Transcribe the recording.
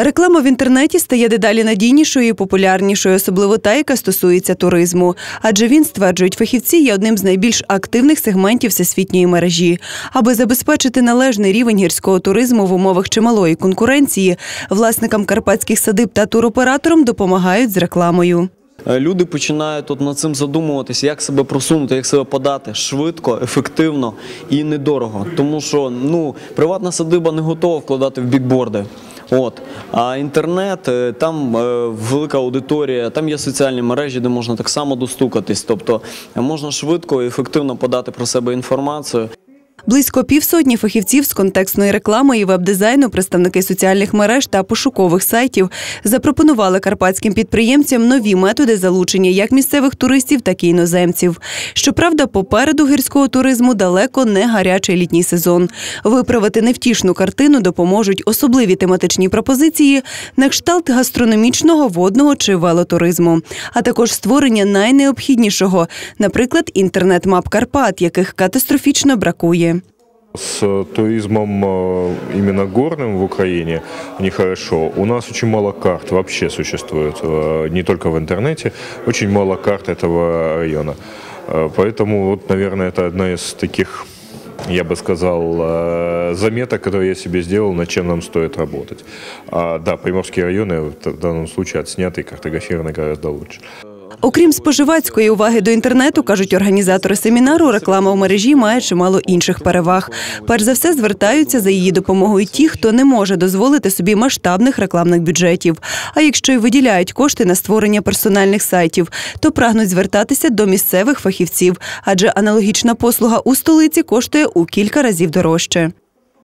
Реклама в інтернеті стає дедалі надійнішою і популярнішою, особливо та, яка стосується туризму. Адже він, стверджують фахівці, є одним з найбільш активних сегментів всесвітньої мережі. Аби забезпечити належний рівень гірського туризму в умовах чималої конкуренції, власникам карпатських садиб та туроператорам допомагають з рекламою. Е, Люди починають от над цим задумуватися, як себе просунути, як себе подати швидко, ефективно і недорого. Тому що ну приватна садиба не готова вкладати в бікборди. От а інтернет е, там е, велика аудиторія, там є соціальні мережі, де можна так само достукатись. Тобто е, можна швидко і ефективно подати про себе інформацію. Близько півсотні фахівців з контекстної реклами і веб-дизайну, представники соціальних мереж та пошукових сайтів запропонували карпатським підприємцям нові методи залучення як місцевих туристів, так і іноземців. Щоправда, попереду гірського туризму далеко не гарячий літній сезон. Виправити невтішну картину допоможуть особливі тематичні пропозиції на кшталт гастрономічного, водного чи велотуризму, а також створення найнеобхіднішого, наприклад, інтернет-мап Карпат, яких катастрофічно бракує. С туризмом э, именно горным в Украине нехорошо. У нас очень мало карт вообще существует, э, не только в интернете, очень мало карт этого района. Э, Поэтому, вот, наверное, это одна из таких, я бы сказал, э, заметок, которые я себе сделал, над чем нам стоит работать. А, да, приморские районы в данном случае отсняты и картографированы гораздо лучше. Окрім споживацької уваги до інтернету, кажуть організатори семінару, реклама в мережі має чимало інших переваг. Перш за все звертаються за її допомогою ті, хто не може дозволити собі масштабних рекламних бюджетів. А якщо й виділяють кошти на створення персональних сайтів, то прагнуть звертатися до місцевих фахівців, адже аналогічна послуга у столиці коштує у кілька разів дорожче.